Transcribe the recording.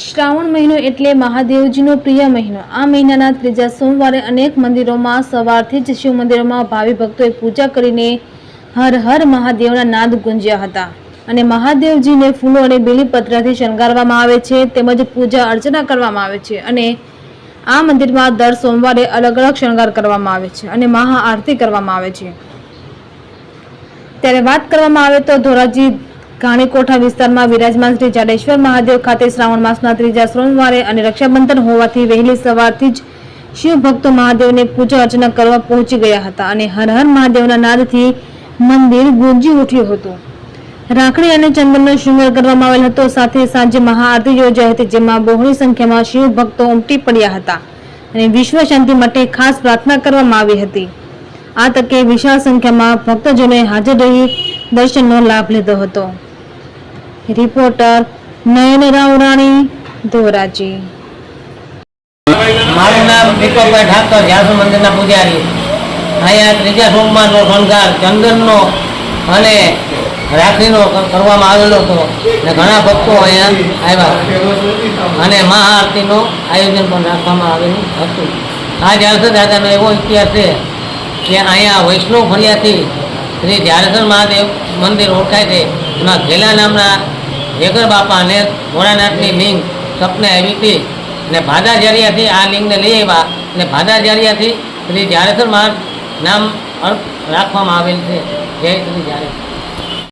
શ્રાવણ મહિનો એટલે મહાદેવજીનો પ્રિય મહિનો. આ મહિનાના ત્રીજા સોમવારે અનેક મંદિરોમાં સવારથી જ શિવ મંદિરોમાં ભાવિ ભક્તોએ પૂજા કરીને હર હર મહાદેવના નાદ ગુંજ્યા હતા. અને મહાદેવજીને ફૂલો અને બીલીપત્રથી શણગારવામાં આવે છે, તેમજ પૂજા અર્ચના કરવામાં આવે છે અને આ મંદિરમાં દર સોમવારે અલગ અલગ શણગાર કરવામાં આવે છે અને મહાઆરતી કરવામાં આવે છે. ત્યારે વાત કરવામાં આવે તો ધોરાજી ઘાણીકોઠા વિસ્તારમાં વિરાજમાન શ્રી જાડેશ્વર મહાદેવ ખાતે શ્રાવણ માસના ત્રીજા સોમવારે અને રક્ષાબંધન હોવાથી વહેલી સવારથી જ શિવ ભક્તો મહાદેવને પૂજા અર્ચના કરવા પહોંચી ગયા હતા અને હર હર મહાદેવના નાદથી મંદિર ગુંજી ઉઠ્યું હતું. રાખડી અને ચંદનનો શૃંગાર કરવામાં આવેલ હતો. સાથે સાંજે મહાઆરતી યોજાઈ હતી, જેમાં બહોળી સંખ્યામાં શિવ ભક્તો ઉમટી પડ્યા હતા અને વિશ્વ શાંતિ માટે ખાસ પ્રાર્થના કરવામાં આવી હતી. આ તકે વિશાળ સંખ્યામાં ભક્તજનોએ હાજર રહી દર્શનનો લાભ લીધો હતો. રિપોર્ટર નયન રાવરાણી ધોરાજી. મારું નામ દીપકભાઈ ઠાકર જાસુ મંદિરના પૂજારી. અહીંયા ત્રીજા સોમવારનો શણગાર ચંદનનો અને રાખડીનો ક- કરવામાં આવેલો હતો. ને ઘણા ભક્તો અહીંયા આવ્યા. અને મહાઆરતીનું આયોજન પણ રાખવામાં આવેલું હતું. આ જાસર દાદાનો એવો ઇતિહાસ છે કે અહીંયા વૈષ્ણવ ફળિયાથી શ્રી જારેશ્વર મહાદેવ મંદિર ઓળખાય છે. એમાં ઘેલા નામના વેગર બાપા અને ભોળાનાથની લિંગ સપને આવી હતી ને ભાદાજારિયાથી આ લિંગને લઈ આવ્યા અને ભાદાચાર્યથી શ્રી જાડેશ્વર મહારાજ નામ રાખવામાં આવેલ છે. જય શ્રી જાડેશ્વર.